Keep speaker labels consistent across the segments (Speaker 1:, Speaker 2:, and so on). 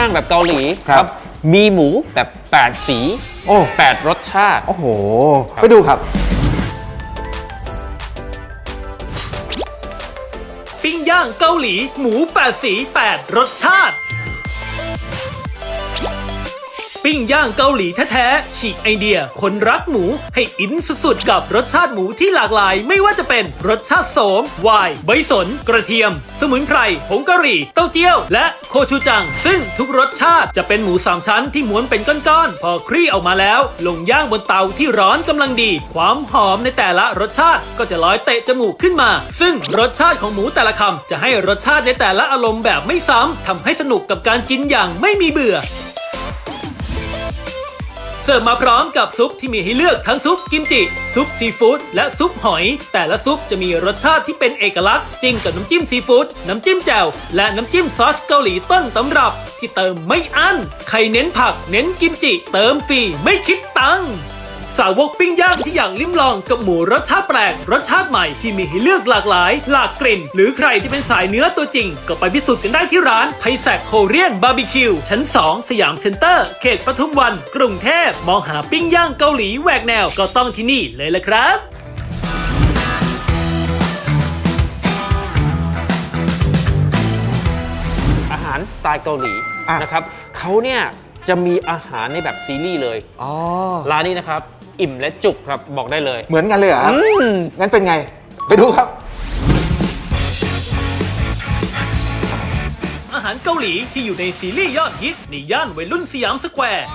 Speaker 1: ย่างแบบเกาหลี
Speaker 2: ครับ
Speaker 1: มีหมูแบบ8สี
Speaker 2: โอ้
Speaker 1: 8รสชาติ
Speaker 2: โอ้โห
Speaker 1: ครับ
Speaker 2: ไปดูครับ
Speaker 3: ปิ้งย่างเกาหลี หมู 8 สี 8 รสชาติ ปิ้งย่างเกาหลีแท้ๆ ฉีกไอเดีย คนรักหมูให้อินสุดๆ กับรสชาติหมูที่หลากหลาย ไม่ว่าจะเป็นรสชาติโสม วาย ใบสน กระเทียม สมุนไพร ผงกะหรี่ เต้าเจี้ยว และโคชูจัง ซึ่งทุกรสชาติจะเป็นหมูสามชั้นที่ม้วนเป็นก้อนๆ พอคลี่ออกมาแล้ว ลงย่างบนเตาที่ร้อนกำลังดี ความหอมในแต่ละรสชาติก็จะลอยเตะจมูกขึ้นมา ซึ่งรสชาติของหมูแต่ละคำจะให้รสชาติในแต่ละอารมณ์แบบไม่ซ้ำทำให้สนุกกับการกินอย่างไม่มีเบื่อ เสิร์ฟมาพร้อมกับซุปที่มีให้เลือกทั้งซุปกิมจิ ซุปซีฟู้ดและซุปหอย แต่ละซุปจะมีรสชาติที่เป็นเอกลักษณ์จิ้มกับน้ำจิ้มซีฟู้ดน้ำจิ้มแจ่วและน้ำจิ้มซอสเกาหลีต้นตำรับ ที่เติมไม่อั้นใครเน้นผักเน้นกิมจิ เติมฟรีไม่คิดตังค์ สาวกปิ้งย่างที่อยากลิ้มลองกับหมูรสชาติแปลก รสชาติใหม่ที่มีให้เลือกหลากหลาย หลากกลิ่น หรือใครที่เป็นสายเนื้อตัวจริง ก็ไปพิสูจน์กันได้ที่ร้านไทแซกโคเรียนบาร์บีคิวชั้น 2 สยามเซ็นเตอร์ เขตปทุมวัน กรุงเทพมองหาปิ้งย่างเกาหลีแหวกแนวก็ต้องที่นี่เลยละครับ
Speaker 1: อาหารสไตล์เกาหลี
Speaker 2: อะ
Speaker 1: นะครับเขาเนี่ยจะมีอาหารในแบบซีรีส์เลย
Speaker 2: อ๋อ
Speaker 1: ร้านนี้นะครับ อิ่มและจุกครับบอกได้เลย
Speaker 2: เหมือนกันเลยเหรอครับ
Speaker 1: อืม
Speaker 2: งั้นเป็นไง ไปดูครับ
Speaker 3: อาหารเกาหลีที่อยู่ในซีรีส์ยอดฮิตในย่านวัยรุ่นสยามสแควร์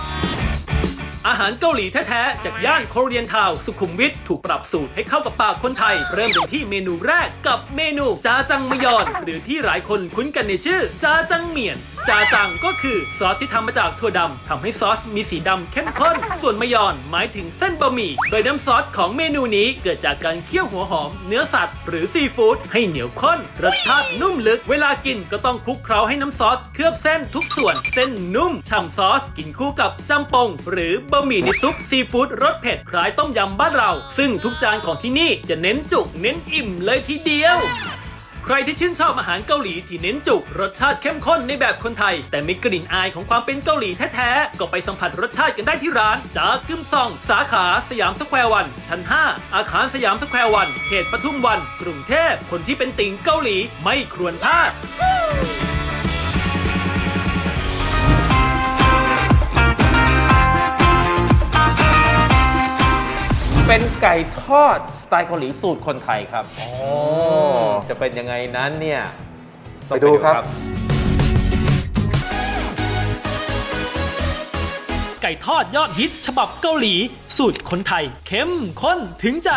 Speaker 3: อาหารเกาหลีแท้ๆ จากย่านโคเรียนทาวสุขุมวิทถูกปรับสูตรให้เข้ากับปากคนไทย เริ่มกันที่เมนูแรกกับเมนูจาจังมยอน หรือที่หลายคนคุ้นกันในชื่อจาจังเหมียน จาจังก็คือซอสที่ทำมาจากถั่วดำทำให้ซอสมีสีดำเข้มข้น ส่วนมยอนหมายถึงเส้นบะหมี่โดยน้ำซอสของเมนูนี้เกิดจากการเคี่ยวหัวหอม เนื้อสัตว์ หรือซีฟู้ดให้เหนียวข้นรสชาตินุ่มลึก เวลากินก็ต้องคลุกเคล้าให้น้ำซอสเคลือบเส้นทุกส่วน เส้นนุ่มฉ่ำซอส กินคู่กับจำปง หรือบะหมี่ในซุปซีฟู้ดรสเผ็ดคล้ายต้มยำบ้านเรา ซึ่งทุกจานของที่นี่จะเน้นจุกเน้นอิ่มเลยทีเดียว ใครที่ชื่นชอบอาหารเกาหลีที่เน้นจุกรสชาติเข้มข้นในแบบคนไทย แต่มีกลิ่นอายของความเป็นเกาหลีแท้ๆ ก็ไปสัมผัสรสชาติกันได้ที่ร้านจากกึมซอง สาขาสยามสแควร์วัน ชั้น 5 อาคารสยามสแควร์วัน เขตปทุมวัน กรุงเทพคนที่เป็นติ่งเกาหลีไม่ควรพลาด
Speaker 1: เป็นไก่ทอดสไตล์เกาหลีสูตรคนไทยครับจะเป็นยังไงนั้นเนี่ยต้อง
Speaker 2: ไปดูครับ
Speaker 3: ไก่ทอดยอดฮิตฉบับเกาหลี สูตรคนไทยเข้มข้นถึงใจ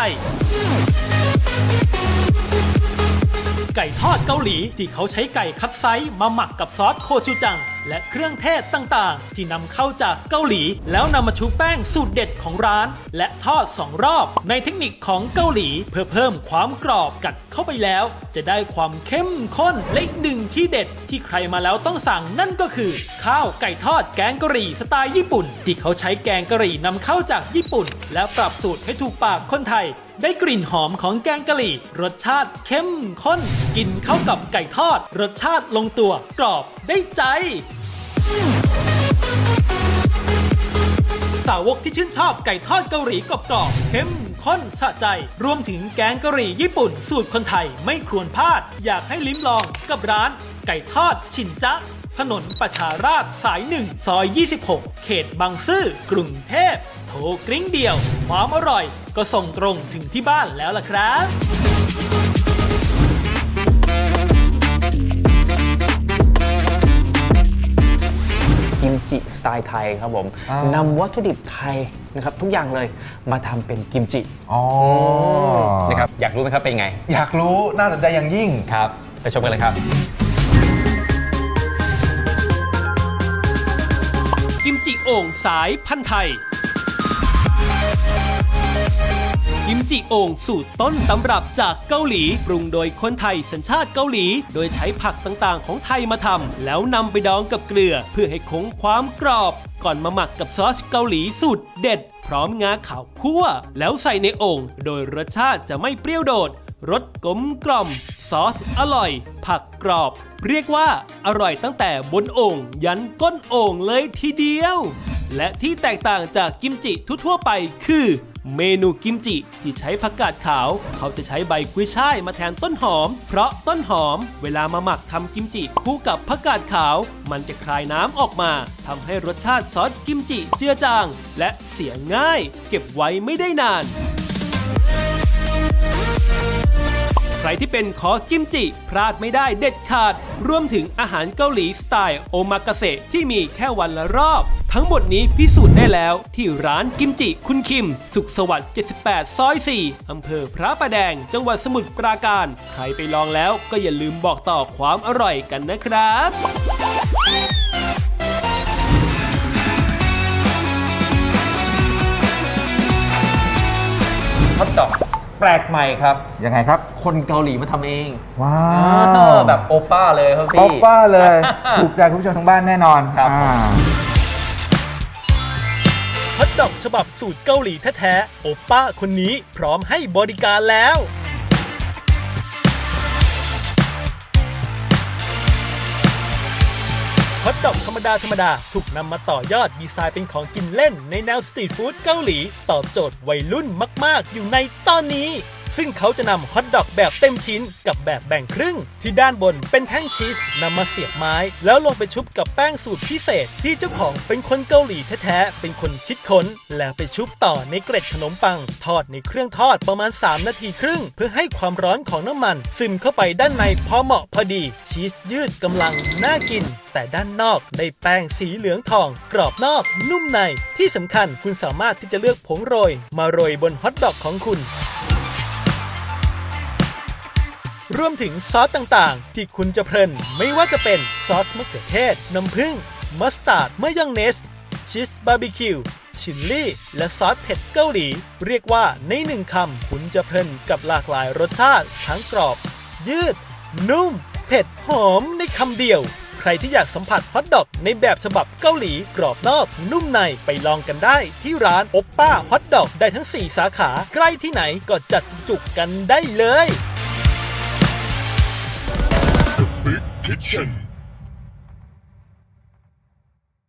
Speaker 3: ไก่ทอดเกาหลี ที่เขาใช้ไก่คัดไซส์มาหมักกับซอสโคชูจัง และเครื่องเทศต่างๆ ที่นำเข้าจากเกาหลี แล้วนำมาชุบแป้งสูตรเด็ดของร้าน และทอด2รอบ ในเทคนิคของเกาหลี เพื่อเพิ่มความกรอบกัดเข้าไปแล้ว จะได้ความเข้มข้นและอีกหนึ่งที่เด็ดที่ใครมาแล้วต้องสั่งนั่นก็คือ ข้าวไก่ทอดแกงกะหรี่สไตล์ญี่ปุ่น ที่เขาใช้แกงกะหรี่นำเข้าจากญี่ปุ่น แล้วปรับสูตรให้ถูกปากคนไทย ได้กลิ่นหอมของแกงกะหรี่ รสชาติเข้มข้น กินเข้ากับไก่ทอด รสชาติลงตัวกรอบได้ใจ สาวกที่ชื่นชอบไก่ทอดเกาหลีกรอบๆเข้มข้นสะใจ รวมถึงแกงกะหรี่ญี่ปุ่น สูตรคนไทยไม่ควรพลาด อยากให้ลิ้มลองกับร้าน ไก่ทอดชินจ๊ะถนนประชาราษฎร์สายหนึ่งซอย 26 เขตบางซื่อกรุงเทพ โทรกริ้งเดียว ความอร่อยก็ส่งตรงถึงที่บ้านแล้วล่ะครับ
Speaker 1: กิมจิสไตล์ไทยครับผม
Speaker 2: อ่านำ
Speaker 1: วัตถุดิบไทยนะครับทุกอย่างเลยมาทำเป็นกิมจิ
Speaker 2: อ๋อ
Speaker 1: นะครับอยากรู้ไหมครับเป็นไง
Speaker 2: อยากรู้น่าสนใจอย่างยิ่ง
Speaker 1: ครับ ไปชมกันเลยครับ
Speaker 3: กิมจิโอ่งสายพันธุ์ไทย กิมจิโอ่งสูตรต้นตำรับจากเกาหลี ปรุงโดยคนไทยสัญชาติเกาหลี โดยใช้ผักต่างๆ ของไทยมาทำแล้วนำไปดองกับเกลือ เพื่อให้คงความกรอบ ก่อนมาหมักกับซอสเกาหลีสูตรเด็ด พร้อมงาขาวคั่ว แล้วใส่ในโอ่งโดยรสชาติจะไม่เปรี้ยวโดดรสกลมกล่อม ซอสอร่อย ผักกรอบ เรียกว่าอร่อยตั้งแต่บนโอ่งยันก้นโอ่งเลยทีเดียว และที่แตกต่างจากกิมจิทั่วๆไปคือ เมนูกิมจิที่ใช้ผักกาดขาว เขาจะใช้ใบกุ้ยช่ายมาแทนต้นหอม เพราะต้นหอม เวลามาหมักทำกิมจิคู่กับผักกาดขาว มันจะคลายน้ำออกมาทำให้รสชาติซอสกิมจิเจือจาง และเสียง่าย เก็บไว้ไม่ได้นาน ใครที่เป็นขอกิมจิ พลาดไม่ได้เด็ดขาด รวมถึงอาหารเกาหลีสไตล์โอมากาเสะที่มีแค่วันละรอบ ทั้งหมดนี้พิสูจน์ได้แล้วที่ร้านกิมจิคุณคิม สุขสวัสดิ์ 78 ซอย 4 อำเภอพระประแดง จังหวัดสมุทรปราการ ใครไปลองแล้วก็อย่าลืมบอกต่อความอร่อยกันนะครับ
Speaker 1: ฮอทดอก แปลกใหม่ครับ
Speaker 2: ยังไงครับ
Speaker 1: คนเกาหลีมาทำเอง
Speaker 2: ว้า
Speaker 1: เอ
Speaker 2: ว
Speaker 1: อแบบโอป้าเลยครับ
Speaker 2: ป๊
Speaker 1: พี่
Speaker 2: อปป้าเลย ถูกใจคุณผู้ชมทางบ้านแน่นอน
Speaker 1: ครับ
Speaker 2: อ่า
Speaker 3: ฮอตดอกฉบับสูตรเกาหลีแท้ๆโอป้าคนนี้พร้อมให้บริการแล้ว ฮอตดอกธรรมดาธรรมดาถูกนำมาต่อยอดดีไซน์เป็นของกินเล่นในแนวสตรีทฟู้ดเกาหลี ตอบโจทย์วัยรุ่นมาก ๆ อยู่ในตอนนี้ ซึ่งเขาจะนำฮอทดอกแบบเต็มชิ้นกับแบบแบ่งครึ่ง ที่ด้านบนเป็นแท่งชีสนำมาเสียบไม้ แล้วลงไปชุบกับแป้งสูตรพิเศษ ที่เจ้าของเป็นคนเกาหลีแท้ๆ เป็นคนคิดค้น แล้วไปชุบต่อในเกล็ดขนมปัง ทอดในเครื่องทอดประมาณ 3 นาทีครึ่ง เพื่อให้ความร้อนของน้ำมัน ซึมเข้าไปด้านในพอเหมาะพอดี ชีสยืดกำลังน่ากิน แต่ด้านนอกได้แป้งสีเหลืองทอง กรอบนอกนุ่มในที่สำคัญคุณสามารถที่จะเลือกผงโรย มาโรยบนฮอทดอกของคุณ รวมถึงซอสต่างๆ ที่คุณจะเพลิน ไม่ว่าจะเป็นซอสมะเขือเทศ น้ำผึ้งมัสตาร์ดมายองเนส ชีสบาร์บีคิว ชิลลี่ และซอสเผ็ดเกาหลี เรียกว่าในหนึ่งคำ คุณจะเพลินกับหลากหลายรสชาติ ทั้งกรอบ ยืด นุ่ม เผ็ดหอมในคำเดียว ใครที่อยากสัมผัสฮอทดอกในแบบฉบับเกาหลี กรอบนอก นุ่มในไปลองกันได้ ที่ร้านโอปป้าฮอทดอกได้ทั้ง 4 สาขา ใกล้ที่ไหนก็จัดจุกกันได้เลย
Speaker 4: Kitchen.